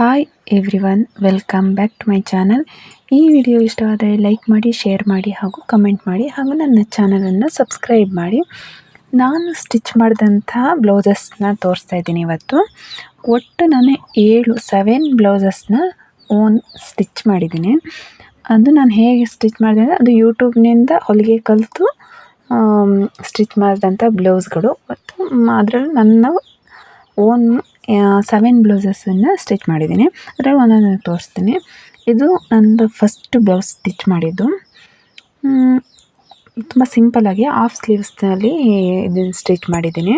Hi everyone welcome back to my channel ಈ video ಇಷ್ಟವಾದರೆ like ಮಾಡಿ ಶೇರ್ ಮಾಡಿ ಹಾಗೂ ಕಮೆಂಟ್ ಮಾಡಿ ಹಾಗೂ ನನ್ನ ಚಾನಲನ್ನು ಸಬ್ಸ್ಕ್ರೈಬ್ ಮಾಡಿ. ನಾನು ಸ್ಟಿಚ್ ಮಾಡಿದಂಥ ಬ್ಲೌಸಸ್ನ ತೋರಿಸ್ತಾ ಇದ್ದೀನಿ ಇವತ್ತು. ಒಟ್ಟು ನಾನು ಏಳು ಸೆವೆನ್ ಬ್ಲೌಸಸ್ನ ಓನ್ ಸ್ಟಿಚ್ ಮಾಡಿದ್ದೀನಿ. ಅದು ನಾನು ಹೇಗೆ ಸ್ಟಿಚ್ ಮಾಡಿದೆ ಅಂದರೆ ಅದು ಯೂಟ್ಯೂಬ್ನಿಂದ ಹೊಲಿಗೆ ಕಲಿತು ಸ್ಟಿಚ್ ಮಾಡಿದಂಥ ಬ್ಲೌಸ್ಗಳು ಮತ್ತು ಅದರಲ್ಲೂ ನನ್ನ ಓನ್ ಸೆವೆನ್ ಬ್ಲೌಸಸನ್ನು ಸ್ಟಿಚ್ ಮಾಡಿದ್ದೀನಿ. ಅದರಲ್ಲಿ ಒಂದೊಂದು ತೋರಿಸ್ತೀನಿ. ಇದು ನಂದು ಫಸ್ಟ್ ಬ್ಲೌಸ್ ಸ್ಟಿಚ್ ಮಾಡಿದ್ದು. ತುಂಬ ಸಿಂಪಲ್ಲಾಗಿ ಹಾಫ್ ಸ್ಲೀವ್ಸ್ನಲ್ಲಿ ಇದನ್ನು ಸ್ಟಿಚ್ ಮಾಡಿದ್ದೀನಿ.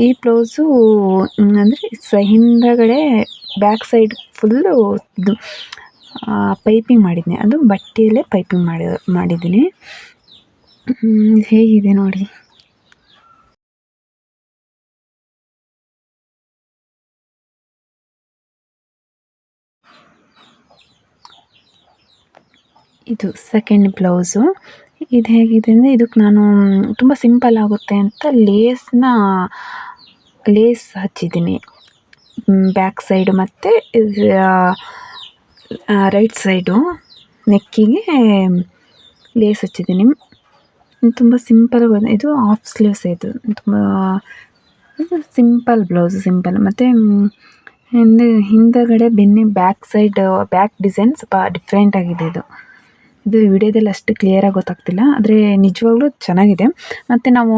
ಈ ಬ್ಲೌಸು ಅಂದರೆ ಸ, ಹಿಂದಗಡೆ ಬ್ಯಾಕ್ ಸೈಡ್ ಫುಲ್ಲು ಇದು ಪೈಪಿಂಗ್ ಮಾಡಿದ್ದೀನಿ ಅದು ಬಟ್ಟೆಯಲ್ಲೇ ಪೈಪಿಂಗ್ ಮಾಡಿ, ಮಾಡಿದ್ದೀನಿ. ಹೇಗಿದೆ ನೋಡಿ. ಇದು ಸೆಕೆಂಡ್ ಬ್ಲೌಸು ಇದು ಹೇಗಿದೆ ಅಂದರೆ ಇದಕ್ಕೆ ನಾನು ತುಂಬ ಸಿಂಪಲ್ ಆಗುತ್ತೆ ಅಂತ ಲೇಸ್ನ ಲೇಸ್ ಹಚ್ಚಿದ್ದೀನಿ. ಬ್ಯಾಕ್ ಸೈಡು ಮತ್ತು ರೈಟ್ ಸೈಡು ನೆಕ್ಕಿಗೆ ಲೇಸ್ ಹಚ್ಚಿದ್ದೀನಿ. ತುಂಬ ಸಿಂಪಲ್ ಇದು ಆಫ್ ಸ್ಲೀವ್ಸ್ ಇದು. ತುಂಬ ಸಿಂಪಲ್ ಬ್ಲೌಸ್ ಸಿಂಪಲ್ ಮತ್ತು, ಹಿಂದೆ, ಹಿಂದಗಡೆ ಬೆನ್ನಿ ಬ್ಯಾಕ್ ಸೈಡ್ ಬ್ಯಾಕ್ ಡಿಸೈನ್ ಸ್ವಲ್ಪ ಡಿಫ್ರೆಂಟ್ ಆಗಿದೆ ಇದು. ಇದು ವಿಡಿಯೋದಲ್ಲಿ ಅಷ್ಟು ಕ್ಲಿಯರಾಗಿ ಗೊತ್ತಾಗ್ತಿಲ್ಲ, ಆದರೆ ನಿಜವಾಗ್ಲೂ ಚೆನ್ನಾಗಿದೆ. ಮತ್ತು ನಾವು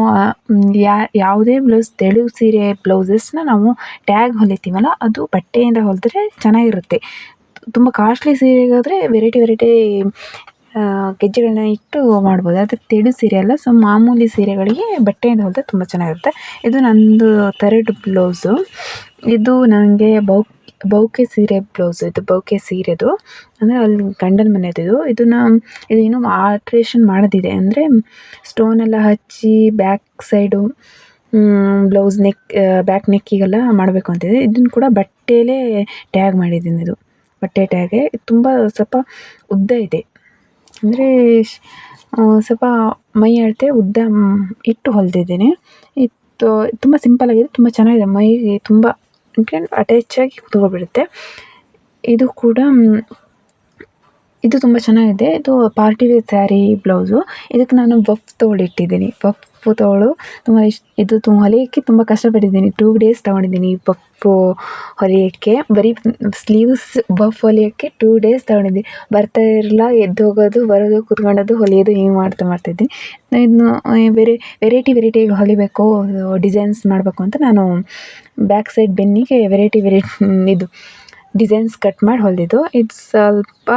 ಯಾವುದೇ ಬ್ಲೌಸ್ ತೆಳು ಸೀರೆ ಬ್ಲೌಸಸ್ನ ನಾವು ಟ್ಯಾಗ್ ಹೊಲಿತೀವಲ್ಲ, ಅದು ಬಟ್ಟೆಯಿಂದ ಹೊಲಿದ್ರೆ ಚೆನ್ನಾಗಿರುತ್ತೆ. ತುಂಬ ಕಾಸ್ಟ್ಲಿ ಸೀರೆಗಾದರೆ ವೆರೈಟಿ ವೆರೈಟಿ ಗೆಜ್ಜೆಗಳನ್ನ ಇಟ್ಟು ಮಾಡ್ಬೋದು. ಆದರೆ ತೆಳು ಸೀರೆ ಅಲ್ಲ ಸೊ ಮಾಮೂಲಿ ಸೀರೆಗಳಿಗೆ ಬಟ್ಟೆಯಿಂದ ಹೊಲಿದ್ರೆ ತುಂಬ ಚೆನ್ನಾಗಿರುತ್ತೆ. ಇದು ನಂದು ಥರ್ಡ್ ಬ್ಲೌಸು ಇದು ನನಗೆ ಬೌ ಬೌಕೆ ಸೀರೆ ಬ್ಲೌಸ್ ಇದು, ಬೌಕೆ ಸೀರೆದು ಅಂದರೆ ಅಲ್ಲಿ ಗಂಡನ ಮನೆಯದು ಇದು. ಇದನ್ನ, ಇದೇನು ಆಲ್ಟ್ರೇಷನ್ ಮಾಡೋದಿದೆ. ಅಂದರೆ ಸ್ಟೋನೆಲ್ಲ ಹಚ್ಚಿ back side blouse neck back ನೆಕ್ಕಿಗೆಲ್ಲ ಮಾಡಬೇಕು ಅಂತಿದೆ ಇದನ್ನು ಕೂಡ ಬಟ್ಟೆಯಲ್ಲೇ ಟ್ಯಾಗ್ ಮಾಡಿದ್ದೀನಿ ಇದು. ಬಟ್ಟೆ ಟ್ಯಾಗೆ ತುಂಬ ಸ್ವಲ್ಪ ಉದ್ದ ಇದೆ. ಅಂದರೆ ಸ್ವಲ್ಪ ಮೈ ಅಳತೆ ಉದ್ದ ಇಟ್ಟು ಹೊಲಿದಿದ್ದೀನಿ. ಇತ್ತು ತುಂಬ ಸಿಂಪಲ್ಲಾಗಿದೆ ತುಂಬ ಚೆನ್ನಾಗಿದೆ. ಮೈ ತುಂಬ ಅಟ್ಯಾಚಾಗಿ ಕೂತ್ಕೊಂಡ್ಬಿಡುತ್ತೆ ಇದು ಕೂಡ ಇದು ತುಂಬ ಚೆನ್ನಾಗಿದೆ. ಇದು ಪಾರ್ಟಿ ವೇರ್ ಸ್ಯಾರಿ ಬ್ಲೌಸು. ಇದಕ್ಕೆ ನಾನು ಬಫ್ ತೋಳು ಇಟ್ಟಿದ್ದೀನಿ. ಬಫ್ ತೋಳು ತುಂಬ ಇಷ್ಟ ಇದು ತು, ಹೊಲಿಯೋಕ್ಕೆ ತುಂಬ ಕಷ್ಟಪಟ್ಟಿದ್ದೀನಿ. ಟೂ ಡೇಸ್ ತೊಗೊಂಡಿದ್ದೀನಿ ಬಫ್ ಹೊಲಿಯೋಕ್ಕೆ. ಬರೀ ಸ್ಲೀವ್ಸ್ ಬಫ್ ಹೊಲಿಯೋಕ್ಕೆ ಟೂ ಡೇಸ್ ತೊಗೊಂಡಿದ್ದೀನಿ. ಬರ್ತಾ ಇರಲ್ಲ ಎದ್ದು ಹೋಗೋದು, ಬರೋದು, ಕುತ್ಕೊಂಡೋದು, ಹೊಲಿಯೋದು, ಹಿಂಗೆ ಮಾಡ್ತಾ ಮಾಡ್ತಿದ್ದೀನಿ ಇದನ್ನು ಬೇರೆ ವೆರೈಟಿ ವೆರೈಟಿಯಾಗಿ ಹೊಲಿಬೇಕು, ಡಿಸೈನ್ಸ್ ಮಾಡಬೇಕು ಅಂತ ನಾನು ಬ್ಯಾಕ್ ಸೈಡ್ ಬೆನ್ನಿಗೆ ವೆರೈಟಿ ವೆರೈಟಿ, ಇದು ಡಿಸೈನ್ಸ್ ಕಟ್ ಮಾಡಿ ಹೊಲಿದಿದ್ದು. ಇದು ಸ್ವಲ್ಪ,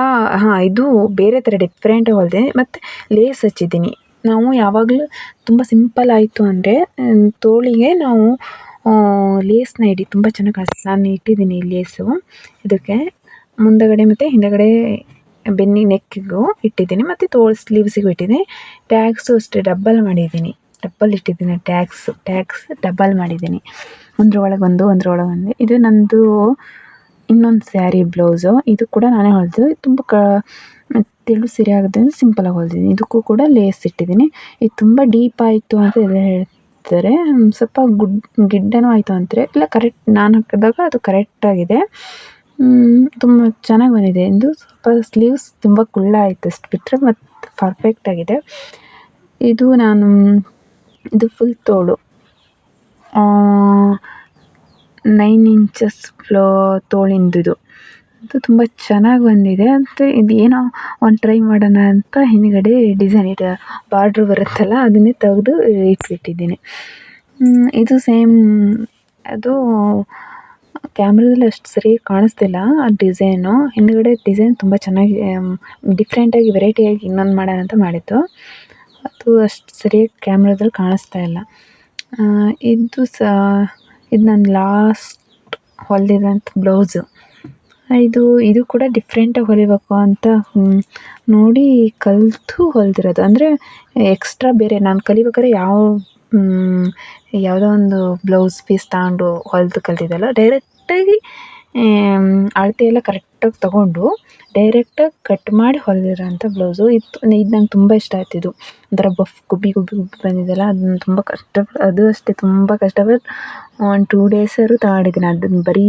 ಹಾಂ, ಇದು ಬೇರೆ ಥರ ಡಿಫ್ರೆಂಟ್ ಹೊಲಿದೆ ಮತ್ತು ಲೇಸ್ ಹಚ್ಚಿದ್ದೀನಿ. ನಾವು ಯಾವಾಗಲೂ ತುಂಬ ಸಿಂಪಲ್ ಆಯಿತು ಅಂದರೆ ತೋಳಿಗೆ ನಾವು ಲೇಸ್ನ ಇಡಿ. ತುಂಬ ಚೆನ್ನಾಗಿ ಕಾಣಿಸುತ್ತೆ ನಾನು ಇಟ್ಟಿದ್ದೀನಿ ಲೇಸು ಇದಕ್ಕೆ ಮುಂದುಗಡೆ ಮತ್ತು ಹಿಂದಗಡೆ ಬೆನ್ನಿ ನೆಕ್ಕಿಗೂ ಇಟ್ಟಿದ್ದೀನಿ. ಮತ್ತು ತೋಳು ಸ್ಲೀವ್ಸಿಗೂ ಇಟ್ಟಿದ್ದೀನಿ. ಟ್ಯಾಗ್ಸು ಅಷ್ಟೇ ಡಬ್ಬಲ್ ಮಾಡಿದ್ದೀನಿ. ಡಬ್ಬಲ್ ಇಟ್ಟಿದ್ದೀನಿ ಟ್ಯಾಗ್ಸು ಟ್ಯಾಗ್ಸ್ ಡಬ್ಬಲ್ ಮಾಡಿದ್ದೀನಿ. ಒಂದ್ರೊಳಗೆ ಒಂದು ಒಂದ್ರೊಳಗೆ ಒಂದು ಇದು ನನ್ನದು ಇನ್ನೊಂದು ಸ್ಯಾರಿ ಬ್ಲೌಸು. ಇದು ಕೂಡ ನಾನೇ ಹೊಲಿದು ತುಂಬ ಕ, ತೆಳು ಸೀರೆ ಆಗೋದ್ರಿಂದ ಸಿಂಪಲಾಗಿ ಹೊಲ್ದಿದ್ದೀನಿ. ಇದಕ್ಕೂ ಕೂಡ ಲೇಸ್ ಇಟ್ಟಿದ್ದೀನಿ. ಇದು ತುಂಬ ಡೀಪ್ ಆಯಿತು ಅಂತ ಎಲ್ಲ ಹೇಳ್ತಾರೆ. ಸ್ವಲ್ಪ ಗುಡ್, ಗಿಡ್ಡನೂ ಆಯಿತು ಅಂತಾರೆ. ಇಲ್ಲ, ಕರೆಕ್ಟ್ ನಾನು ಹಾಕಿದಾಗ ಅದು ಕರೆಕ್ಟಾಗಿದೆ ತುಂಬ ಚೆನ್ನಾಗಿ ಬಂದಿದೆ. ಇದು ಸ್ವಲ್ಪ ಸ್ಲೀವ್ಸ್ ತುಂಬ ಕುಳ್ಳ ಆಯಿತು ಅಷ್ಟು ಬಿಟ್ಟರೆ ಮತ್ತು ಪರ್ಫೆಕ್ಟಾಗಿದೆ ಇದು ನಾನು, ಇದು ಫುಲ್ ತೋಳು. ನೈನ್ ಇಂಚಸ್ ಫ್ಲೋ ತೋಳಿಂದಿದು. ಇದು ತುಂಬ ಚೆನ್ನಾಗಿ ಬಂದಿದೆ. ಅಂತ ಇದು ಏನೋ ಒಂದು ಟ್ರೈ ಮಾಡೋಣ ಅಂತ ಹಿಂದುಗಡೆ ಡಿಸೈನ್ ಇಟ್ಟು ಬಾರ್ಡ್ರ್ ಬರುತ್ತಲ್ಲ, ಅದನ್ನೇ ತೆಗೆದು ಇಟ್ಬಿಟ್ಟಿದ್ದೀನಿ. ಇದು ಸೇಮ್, ಅದು ಕ್ಯಾಮ್ರದಲ್ಲಿ ಅಷ್ಟು ಸರಿಯಾಗಿ ಕಾಣಿಸ್ತಿಲ್ಲ ಆ ಡಿಸೈನು. ಹಿಂದುಗಡೆ ಡಿಸೈನ್ ತುಂಬ ಚೆನ್ನಾಗಿ ಡಿಫ್ರೆಂಟಾಗಿ ವೆರೈಟಿಯಾಗಿ ಇನ್ನೊಂದು ಮಾಡೋಣ ಅಂತ ಮಾಡಿದ್ದು. ಅದು ಅಷ್ಟು ಸರಿಯಾಗಿ ಕ್ಯಾಮ್ರದಲ್ಲಿ ಕಾಣಿಸ್ತಾ ಇಲ್ಲ. ಇದು ಸಹ ಇದು ನನ್ನ ಲಾಸ್ಟ್ ಹೊಲಿದಿರೋಂಥ ಬ್ಲೌಸು ಇದು ಇದು ಕೂಡ ಡಿಫ್ರೆಂಟಾಗಿ ಹೊಲಿಬೇಕು ಅಂತ ನೋಡಿ ಕಲಿತು ಹೊಲಿದಿರೋದು. ಅಂದರೆ ಎಕ್ಸ್ಟ್ರಾ ಬೇರೆ, ನಾನು ಕಲಿಬೇಕಾದ್ರೆ ಯಾವ ಯಾವುದೋ ಒಂದು ಬ್ಲೌಸ್ ಪೀಸ್ ತಗೊಂಡು ಹೊಲಿದು ಕಲ್ತಿದ್ದಲ್ಲ. ಡೈರೆಕ್ಟಾಗಿ ಅಳತೆ ಎಲ್ಲ ಕರೆಕ್ಟಾಗಿ ತಗೊಂಡು ಡೈರೆಕ್ಟಾಗಿ ಕಟ್ ಮಾಡಿ ಹೊಲ್ದಿರೋಂಥ ಬ್ಲೌಸು ಇದು ಇದು ನಂಗೆ ತುಂಬ ಇಷ್ಟ ಆಯ್ತು ಇದು. ಒಂಥರ ಬಫ್ ಗುಬ್ಬಿ ಗುಬ್ಬಿ ಗುಬ್ಬಿ ಬಂದಿದೆಯಲ್ಲ ಅದನ್ನ ತುಂಬ ಕಷ್ಟ, ಅದು ಅಷ್ಟೇ ತುಂಬ ಕಷ್ಟಪಟ್ಟು ಒಂದು ಟೂ ಡೇಸರು ತಗೊಂಡಿದ್ದೀನಿ ಅದನ್ನು ಬರೀ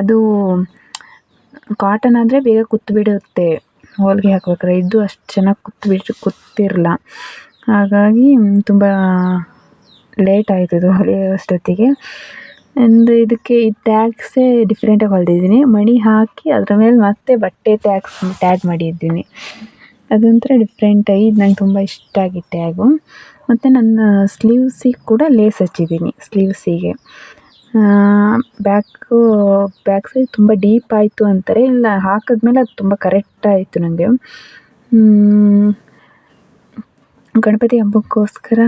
ಅದು ಕಾಟನ್ ಆದರೆ ಬೇಗ ಕುತ್ತು ಬಿಡುತ್ತೆ ಹೊಲಿಗೆ ಹಾಕ್ಬೇಕಾರೆ ಇದು ಅಷ್ಟು ಚೆನ್ನಾಗಿ ಕುತ್ತು ಬಿಟ್ಟು ಕುತ್ತಿರಲ್ಲ. ಹಾಗಾಗಿ ತುಂಬ ಲೇಟ್ ಆಯ್ತು ಇದು ಹೊಲಿಯೋ ಅಷ್ಟೊತ್ತಿಗೆ. ಒಂದು ಇದಕ್ಕೆ ಈ ಟ್ಯಾಗ್ಸೇ ಡಿಫ್ರೆಂಟಾಗಿ ಹೊಲ್ದಿದ್ದೀನಿ. ಮಣಿ ಹಾಕಿ ಅದ್ರ ಮೇಲೆ ಮತ್ತೆ ಬಟ್ಟೆ ಟ್ಯಾಗ್ಸ್ ಟ್ಯಾಗ್ ಮಾಡಿದ್ದೀನಿ. ಅದೊಂಥರ ಡಿಫ್ರೆಂಟಾಗಿ ಇದು ನಂಗೆ ತುಂಬ ಇಷ್ಟ ಆಗಿದೆ ಟ್ಯಾಗು ಮತ್ತು ನನ್ನ ಸ್ಲೀವ್ಸಿಗೆ ಕೂಡ ಲೇಸ್ ಹಚ್ಚಿದ್ದೀನಿ ಸ್ಲೀವ್ಸಿಗೆ ಬ್ಯಾಕು ಬ್ಯಾಕ್ ಸೈಡ್ ತುಂಬ ಡೀಪ್ ಆಯಿತು ಅಂತಾರೆ. ಇಲ್ಲ, ಹಾಕಿದ್ಮೇಲೆ ಅದು ತುಂಬ ಕರೆಕ್ಟ್ ಆಯಿತು ನನಗೆ ಗಣಪತಿ ಹಬ್ಬಕ್ಕೋಸ್ಕರ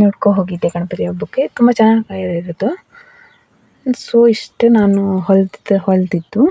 ನೋಡ್ಕೊ ಹೋಗಿದ್ದೆ ಗಣಪತಿ ಹಬ್ಬಕ್ಕೆ. ತುಂಬ ಚೆನ್ನಾಗಿ ಸೊ ಇಷ್ಟು ನಾನು ಹೊಲ್ದಿದ್ದು ಹೊಲಿದಿದ್ದು.